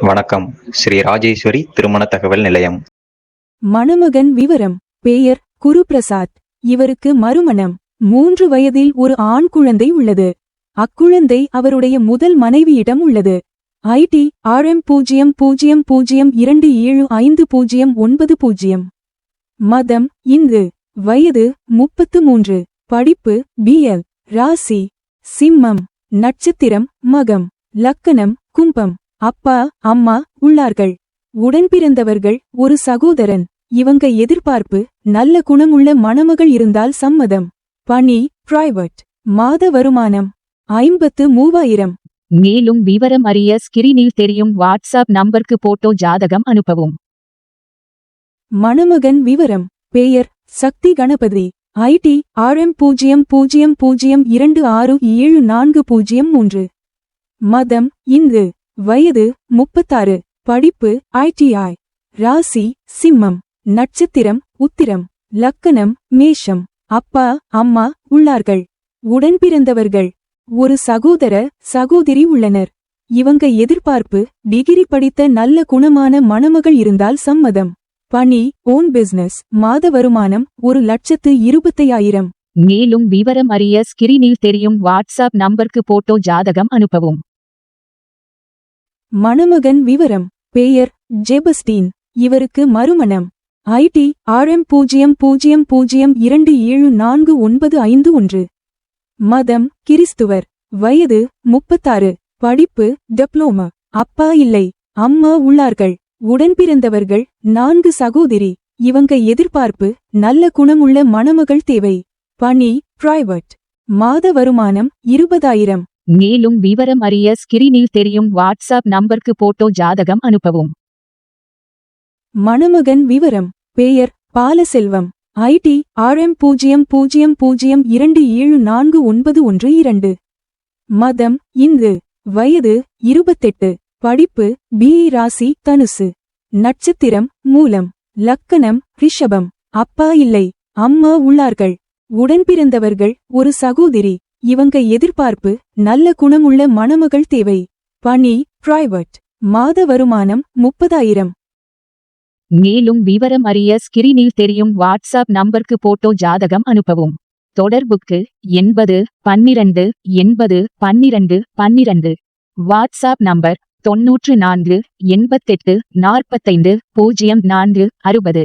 வணக்கம். ஸ்ரீ ராஜேஸ்வரி திருமண தகவல் நிலையம். மணமகன் விவரம் பெயர் குருபிரசாத். இவருக்கு மறுமணம். மூன்று வயதில் ஒரு ஆண் குழந்தை உள்ளது. அக்குழந்தை அவருடைய முதல் மனைவியிடம் உள்ளது. ஐடி ஆர்எம் பூஜ்ஜியம் பூஜ்ஜியம் பூஜ்ஜியம் இரண்டு ஏழு ஐந்து பூஜ்ஜியம் ஒன்பது பூஜ்ஜியம். மதம் இந்து. வயது முப்பத்து மூன்று. படிப்பு பிஎல் ராசி. சிம்மம் நட்சத்திரம் மகம். லக்கணம் கும்பம். அப்பா அம்மா உள்ளார்கள். உடன்பிறந்தவர்கள் ஒரு சகோதரன். இவங்க எதிர்பார்ப்பு நல்ல குணமுள்ள மணமகள் இருந்தால் சம்மதம். பணி பிரைவேட் மாத வருமானம் ஐம்பத்து மூவாயிரம். மேலும் விவரம் அறிய ஸ்கிரீனில் தெரியும் வாட்ஸ்அப் நம்பருக்கு போட்டோ ஜாதகம் அனுப்பவும். மணமகன் விவரம் பெயர் சக்தி கணபதி. ஐடி ஆர்எம் பூஜ்ஜியம் பூஜ்ஜியம் பூஜ்ஜியம் இரண்டு ஆறு ஏழு நான்கு பூஜ்ஜியம் மூன்று. மதம் இந்து. வயது முப்பத்தாறு. படிப்பு ஐடிஐ ராசி சிம்மம். நட்சத்திரம் உத்திரம். லக்கணம் மேஷம். அப்பா அம்மா உள்ளார்கள். உடன்பிறந்தவர்கள் ஒரு சகோதர சகோதரி உள்ளனர். இவங்க எதிர்பார்ப்பு டிகிரி படித்த நல்ல குணமான மணமகள் இருந்தால் சம்மதம். பணி ஓன் பிசினஸ் மாத வருமானம் ஒரு லட்சத்து இருபத்தையாயிரம். மேலும் விவரம் அறிய ஸ்கிரீனில் தெரியும் வாட்ஸ்அப் நம்பருக்கு போட்டோ ஜாதகம் அனுப்பவும். மணமகன் விவரம் பெயர் ஜெபஸ்டீன் இவருக்கு மறுமணம். ஐடி ஆர்எம் பூஜ்ஜியம் பூஜ்ஜியம் பூஜ்ஜியம் இரண்டு ஏழு நான்கு ஒன்பது ஐந்து ஒன்று. மதம் கிறிஸ்துவர். வயது முப்பத்தாறு. படிப்பு டிப்ளோமா. அப்பா இல்லை. அம்மா உள்ளார்கள். உடன்பிறந்தவர்கள் நான்கு சகோதரி. இவங்க எதிர்பார்ப்பு நல்ல குணமுள்ள மணமகள் தேவை. பணி பிரைவட் மாத வருமானம் இருபதாயிரம். மேலும் விவரம் அறிய ஸ்கிரீனில் தெரியும் வாட்ஸ்அப் நம்பருக்கு போட்டோ ஜாதகம் அனுப்பவும். மணமகன் விவரம் பெயர் பாலசெல்வம் ஐடி ஆர்எம் பூஜ்ஜியம் பூஜ்ஜியம் பூஜ்ஜியம் இரண்டு ஏழு நான்கு ஒன்பது ஒன்று இரண்டு. மதம் இந்து வயது இருபத்தெட்டு படிப்பு பிஇ ராசி தனுசு. நட்சத்திரம் மூலம் லக்கணம் ரிஷபம். அப்பா இல்லை அம்மா உள்ளார்கள். உடன்பிறந்தவர்கள் ஒரு சகோதரி. இவங்க எதிர்பார்ப்பு நல்ல குணமுள்ள மணமகள் தேவை. பணி பிரைவட். மாத வருமானம் முப்பதாயிரம். மேலும் விவரம் அறிய ஸ்கிரீனில் தெரியும் வாட்ஸ்அப் நம்பருக்கு போட்டோ ஜாதகம் அனுப்பவும். தொடர்புக்கு எண்பது பன்னிரண்டு எண்பது பன்னிரண்டு பன்னிரண்டு. வாட்ஸ்அப் நம்பர் தொன்னூற்று நான்கு எண்பத்தெட்டு நாற்பத்தைந்து பூஜ்ஜியம் நான்கு அறுபது.